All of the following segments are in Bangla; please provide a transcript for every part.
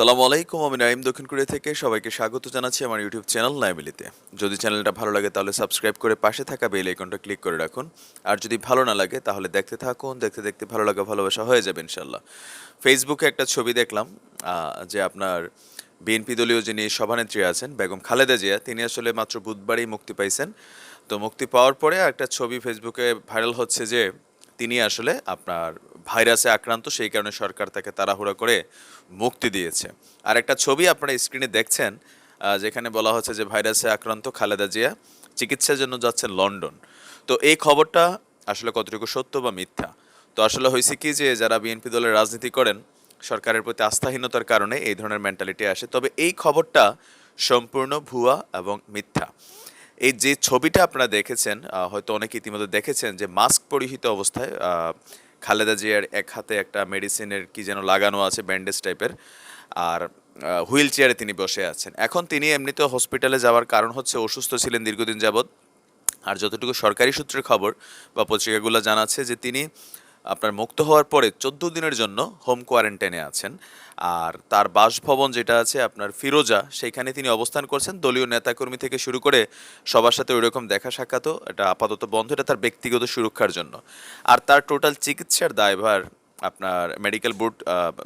আসসালামু আলাইকুম, আমি নাইম দক্ষিণ কোরিয়া থেকে সবাইকে স্বাগত জানাচ্ছি আমার ইউটিউব চ্যানেল নাইমিলিতে। যদি চ্যানেলটা ভালো লাগে তাহলে সাবস্ক্রাইব করে পাশে থাকা বেল আইকনটা ক্লিক করে রাখুন। আর যদি ভালো না লাগে তাহলে দেখতে থাকুন, দেখতে দেখতে ভালো লাগা, ভালোবাসা হয়ে যাবে ইনশাল্লাহ ফেসবুকে একটা ছবি দেখলাম যে আপনার বিএনপি দলীয় যিনি সভানেত্রী আছেন, বেগম খালেদা জিয়া, তিনি আসলে মাত্র বুধবারই মুক্তি পাইছেন। তো মুক্তি পাওয়ার পরে একটা ছবি ফেসবুকে ভাইরাল হচ্ছে যে তিনি আসলে আপনার ভাইরাসে আক্রান্ত, সেই কারণে সরকার তাকে তাড়াহুড়া করে মুক্তি দিয়েছে। আর একটা ছবি আপনারা স্ক্রিনে দেখছেন যেখানে বলা হচ্ছে যে ভাইরাসে আক্রান্ত খালেদা জিয়া চিকিৎসার জন্য যাচ্ছেন লন্ডন। তো এই খবরটা আসলে কতটুকু সত্য বা মিথ্যা? তো আসলে হয়েছে কি যে যারা বিএনপি দলের রাজনীতি করেন, সরকারের প্রতি আস্থাহীনতার কারণে এই ধরনের মেন্টালিটি আসে। তবে এই খবরটা সম্পূর্ণ ভুয়া এবং মিথ্যা। এই যে ছবিটা আপনারা দেখেছেন হয়তো অনেকে ইতিমধ্যে দেখেছেন যে মাস্ক পরিহিত অবস্থায় খালেদা জিয়ার এক হাতে একটা মেডিসিনের কি যেন লাগানো আছে ব্যান্ডেজ টাইপের আর হুইল চেয়ারে তিনি বসে আছেন। এখন তিনি এমনিতে হসপিটালে যাওয়ার কারণ হচ্ছে অসুস্থ ছিলেন দীর্ঘদিন যাবৎ। আর যতটুকু সরকারি সূত্রের খবর বা পত্রিকাগুলো জানাচ্ছে যে তিনি আপনার মুক্ত হওয়ার পরে চোদ্দ দিনের জন্য হোম কোয়ারেন্টাইনে আছেন। আর তার বাসভবন যেটা আছে, আপনার ফিরোজা সেইখানে তিনি অবস্থান করছেন। দলীয় নেতাকর্মী থেকে শুরু করে সবার সাথে ওই রকম দেখা সাক্ষাৎও এটা আপাতত বন্ধ। এটা তার ব্যক্তিগত সুরক্ষার জন্য। আর তার টোটাল চিকিৎসার দায়ভার আপনার মেডিকেল বোর্ড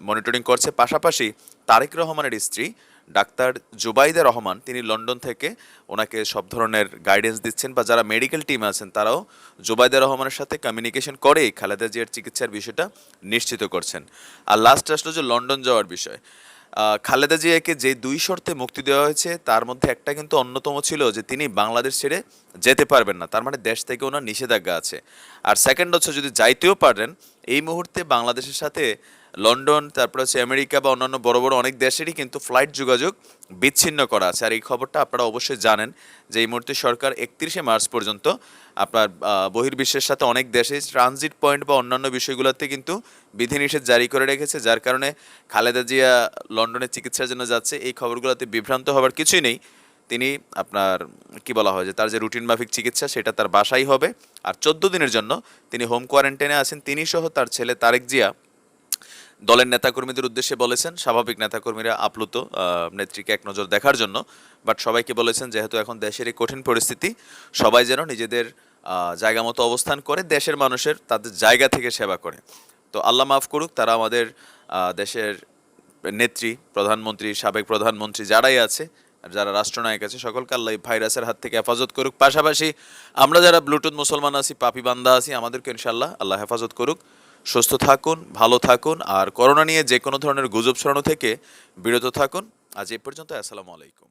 মনিটরিং করছে। পাশাপাশি তারেক রহমানের স্ত্রী ডাক্তার জুবাইদা রহমান, তিনি লন্ডন থেকে ওনাকে সব ধরনের গাইডেন্স দিচ্ছেন বা যারা মেডিকেল টিম আছেন, তারাও জুবাইদা রহমানের সাথে কমিউনিকেশন করেই খালেদা জিয়ার চিকিৎসার বিষয়টা নিশ্চিত করছেন। আর লাস্ট আসলো যে লন্ডন যাওয়ার বিষয়। খালেদা জিয়াকে যে দুই শর্তে মুক্তি দেওয়া হয়েছে, তার মধ্যে একটা কিন্তু অন্যতম ছিল যে তিনি বাংলাদেশ ছেড়ে যেতে পারবেন না, তার মানে দেশ থেকে ওনার নিষেধাজ্ঞা আছে। আর সেকেন্ড হচ্ছে যদি যাইতেও পারেন, এই মুহূর্তে বাংলাদেশের সাথে লন্ডন, তারপর হচ্ছে আমেরিকা বা অন্যান্য বড় বড় অনেক দেশেরই কিন্তু ফ্লাইট যোগাযোগ বিচ্ছিন্ন করা আছে। আর এই খবরটা আপনারা অবশ্যই জানেন যে এই মুহূর্তে সরকার একত্রিশে মার্চ পর্যন্ত আপনার বহির্বিশ্বের সাথে অনেক দেশে ট্রানজিট পয়েন্ট বা অন্যান্য বিষয়গুলোতে কিন্তু বিধিনিষেধ জারি করে রেখেছে, যার কারণে খালেদা জিয়া লন্ডনে চিকিৎসার জন্য যাচ্ছে। এই খবরগুলোতে বিভ্রান্ত হওয়ার কিছুই নেই। তিনি আপনার, কি বলা হয় যে তার যে রুটিন মাফিক চিকিৎসা, সেটা তার বাসাই হবে। আর চোদ্দ দিনের জন্য তিনি হোম কোয়ারেন্টাইনে আছেন। তিনি সহ তার ছেলে তারেক জিয়া দলের নেতাকর্মীদের উদ্দেশ্যে বলেছেন, স্বাভাবিক নেতাকর্মীরা আপ্লুত নেত্রীকে এক নজর দেখার জন্য। বাট সবাইকে বলেছেন, যেহেতু এখন দেশের এই কঠিন পরিস্থিতি, সবাই যেন নিজেদের জায়গা মতো অবস্থান করে, দেশের মানুষের তাদের জায়গা থেকে সেবা করে। তো আল্লাহ মাফ করুক, তারা আমাদের দেশের নেত্রী, প্রধানমন্ত্রী, সাবেক প্রধানমন্ত্রী যারাই আছে যারা রাষ্ট্রনায়ক আছে, সকলকে আল্লাহ ভাইরাসের হাত থেকে হেফাজত করুক। পাশাপাশি আমরা যারা ব্লুটুথ মুসলমান আছি, পাপি বান্দা আছি আমাদেরকে ইনশাল্লাহ আল্লাহ হেফাজত করুক। সুস্থ থাকুন, ভালো থাকুন, আর করোনা নিয়ে যে কোনো ধরনের গুজব ছড়ানো থেকে বিরত থাকুন। আজ এ পর্যন্ত, আসসালামু আলাইকুম।